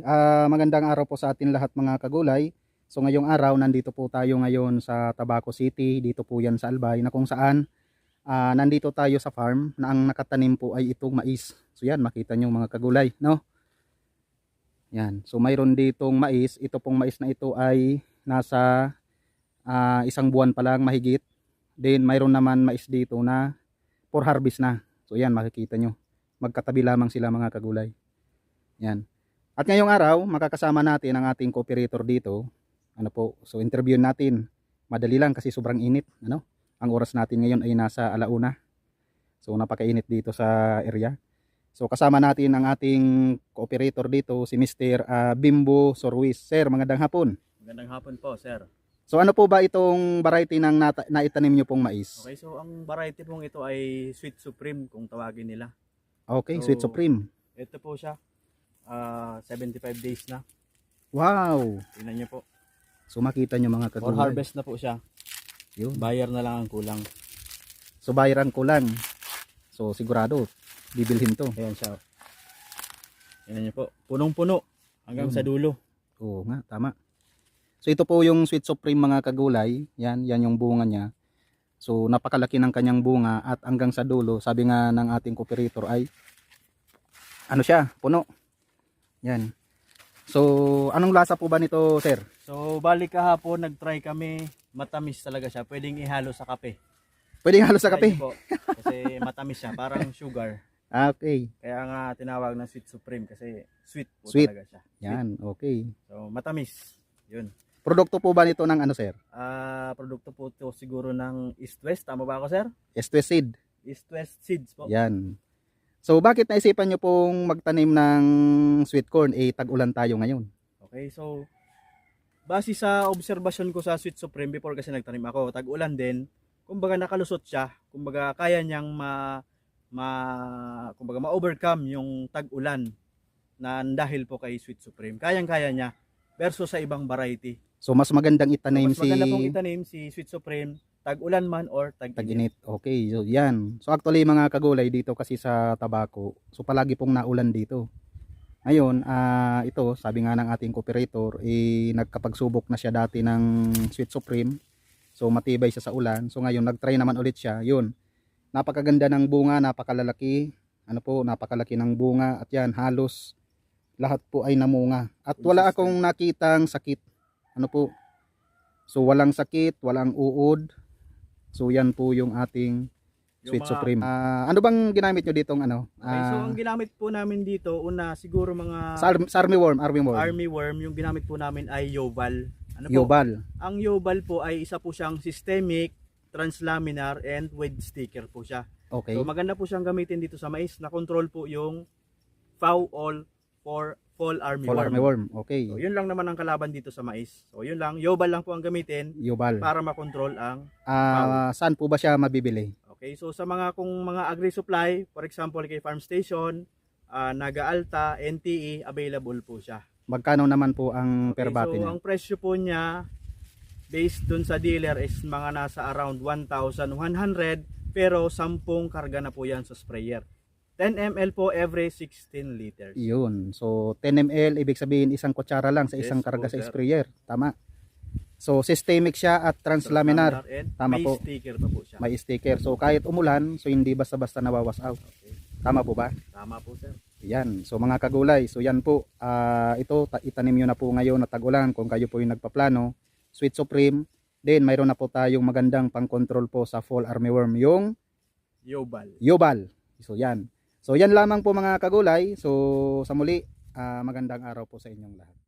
Ah, magandang araw po sa atin lahat mga kagulay. So ngayong araw nandito po tayo ngayon sa Tabaco City, dito po yan sa Albay na kung saan ah, nandito tayo sa farm na ang nakatanim po ay itong mais. So yan makita nyo mga kagulay, no? Yan. So mayroon ditong mais, ito pong mais na ito ay nasa ah, isang buwan pa lang mahigit. Then mayroon naman mais dito na for harvest na. So yan makikita nyo. Magkatabi lamang sila mga kagulay. Yan. At ngayong araw, makakasama natin ang ating cooperator dito. Ano po, so interview natin. Madali lang kasi sobrang init. Ano? Ang oras natin ngayon ay nasa alauna. So napakainit dito sa area. So kasama natin ang ating cooperator dito, si Mr. ah, Bimbo Sorwis. Sir, magandang hapon. Magandang hapon po, sir. So ano po ba itong variety ng nata- naitanim nyo pong mais? Okay, so ang variety pong ito ay Sweet Supreme kung tawagin nila. Okay, Sweet So, Supreme. Ito po siya. Ah 75 days na. Wow! Tingnan niyo po. So makita nyo mga For kagulay. harvest na po siya. Yun. Buyer na lang ang kulang. So bayaran ko lang. So sigurado, bibilhin to. Ayan siya. Tingnan niyo po. Punong-puno hanggang Yun. sa dulo. Oo nga, tama. So ito po yung Sweet Supreme mga kagulay. Yan, yan yung bunga niya. So napakalaki ng kanyang bunga at hanggang sa dulo, sabi nga ng ating cooperator ay ano siya, puno. Yan. So anong lasa po ba nito, sir? So, balik kahapon, nag-try kami. Matamis talaga siya. Pwedeng ihalo sa kape. Pwedeng halo sa kape. po. Kasi matamis siya. Parang sugar. Ah, okay. Kaya nga tinawag na Sweet Supreme kasi sweet po Sweet. talaga siya. Sweet. Yan, okay. So, matamis. Yun. Produkto po ba nito ng ano, sir? Ah, produkto po ito siguro ng East West. Tama ba ako, sir? Estwes seed. East West Seeds po. Yan. So bakit naisipan nyo pong magtanim ng sweet corn? Eh, tag-ulan tayo ngayon. Okay, so base sa obserbasyon ko sa Sweet Supreme before kasi nagtanim ako, tag-ulan din. Kumbaga nakalusot siya. Kumbaga kaya niyang ma ma kumbaga ma-overcome yung tag-ulan na dahil po kay Sweet Supreme. Kayang-kaya niya versus sa ibang variety. So mas magandang itanim Mas si maganda pong itanim si Sweet Supreme, tag-ulan man or tag-init. tag-init. Okay, so yan. So actually mga kagulay dito kasi sa Tabaco, so palagi pong naulan dito. Ngayon, ah ito, sabi nga ng ating cooperator, eh, nagkapagsubok na siya dati ng Sweet Supreme. So matibay siya sa ulan. So ngayon, nagtry naman ulit siya. Yun, napakaganda ng bunga, napakalalaki. Ano po, napakalaki ng bunga. At yan, halos lahat po ay namunga. At wala akong nakitang sakit. Ano po, so walang sakit, walang uod. So yan po yung ating Yung Sweet mga- Supreme. Ah, ano bang ginamit nyo ditong ano? Okay, so Ah, ang ginamit po namin dito, una siguro mga sa, ar- sa army worm, army worm. army worm, yung ginamit po namin ay Yoval. Ano po? Yobal. Ang Yoval po ay isa po siyang systemic, translaminar, and wedge sticker po siya. Okay. So maganda po siyang gamitin dito sa mais na control po yung foul all for fall army Fall worm. army worm. Okay. So yun lang naman ang kalaban dito sa mais. So yun lang, Yoval lang po ang gamitin Yobal. para makontrol ang Ah, saan po ba siya mabibili? Okay, so sa mga kung mga agri-supply, for example kay Farm Station, ah, Naga Alta, NTE, available po siya. Magkano naman po ang per Okay, bate so niya? ang presyo po niya based dun sa dealer is mga nasa around 1,100 pero 10 karga na po yan sa sprayer. 10 ml po every 16 liters. Yun. So 10 ml ibig sabihin isang kutsara lang sa Yes isang po, karga sa sprayer. Tama. So systemic siya at translaminar. Tama may po. sticker pa po siya. May sticker. So kahit umulan, so hindi basta-basta nawawas out. Okay. Tama po ba? Tama po sir. Yan. So mga kagulay, so yan po. ah ito, ta- itanim nyo na po ngayon na tag-ulan kung kayo po yung nagpaplano. Sweet Supreme. Then mayroon na po tayong magandang pang-control po sa fall armyworm, yung Yobal. Yobal. So yan. So yan lamang po mga kagulay. So sa muli, ah, magandang araw po sa inyong lahat.